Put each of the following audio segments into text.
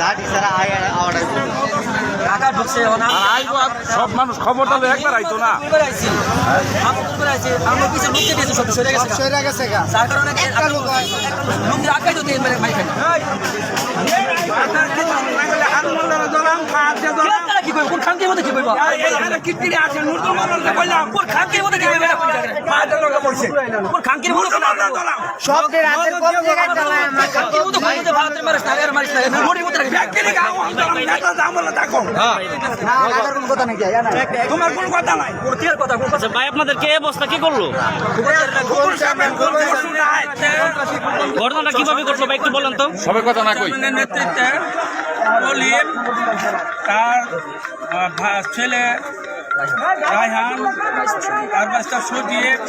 লাঠি ছাড়া আয় আওয়াজ ঢাকা ঢুকছে সব মানুষ খবর তাহলে একবার আইতো না করে আইছি আমি করে আইছি আমি কিছু লোক দিয়েছি সব সরে গেছে সরে যার কারণে কি করবেন কোন খানকির মধ্যে কি করব কোন খানকির মধ্যে কি করবেন কোন খানকির মধ্যে সব রাতের কোন জায়গায় চালায় আমরা খানকির মধ্যে কোন মধ্যে ভারতের মারিস না এর মারিস না এর মোড়ির মধ্যে রাখবি। না লাগার কোন কথা নাকি? জানা তোমার কোনো কথা নাই? কোরতির কথা কোন কথা? আচ্ছা ভাই আপনাদের কে অবস্থা? কি করল? ঘটনাটা কীভাবে ঘটলো ভাই একটু বলেন তো। সবে কথা না কই। নেতৃত্বে অলিভ তার ছেলে রায়হান তার বাচ্চা সজীব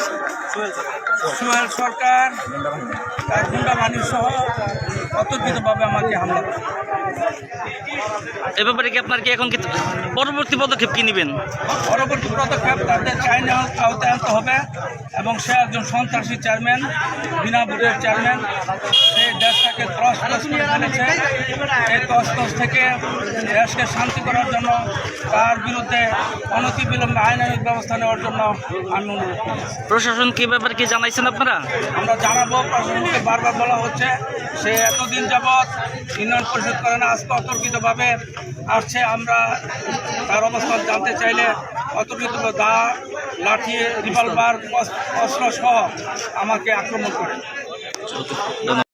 সোহেল সরকার। তার গুন্ডা বাহিনী সহ অতর্কিতভাবে আমাকে হামলা করে এ ব্যাপারে কি আপনার কি এখন কি পরবর্তী পদক্ষেপ কি নেবেন? পরবর্তী পদক্ষেপ তাদের চাইনা আওতায় আনতে হবে এবং সে একজন সন্ত্রাসী চেয়ারম্যান বিনা ভোটের চেয়ারম্যান। সে দেশটাকে ক্রস ক্রস করে ফেলেছে। এই ক্রস ক্রস থেকে দেশকে শান্তি করার জন্য তার বিরুদ্ধে অনতি বিলম্বে আইনানুক ব্যবস্থা নেওয়ার জন্য আমি অনুরোধ প্রশাসন কি ব্যাপারে কি জানাইছেন আপনারা? আমরা জানাব প্রশাসনকে বারবার বলা হচ্ছে সে এতদিন যাবৎ ইউনিয়ন পরিশোধ করে না আজকে অতর্কিতভাবে আসছে। আমরা তার অবস্থান জানতে চাইলে অতর্কিত দা লাঠি রিভলভার অস্ত্র সহ আমাকে আক্রমণ করে।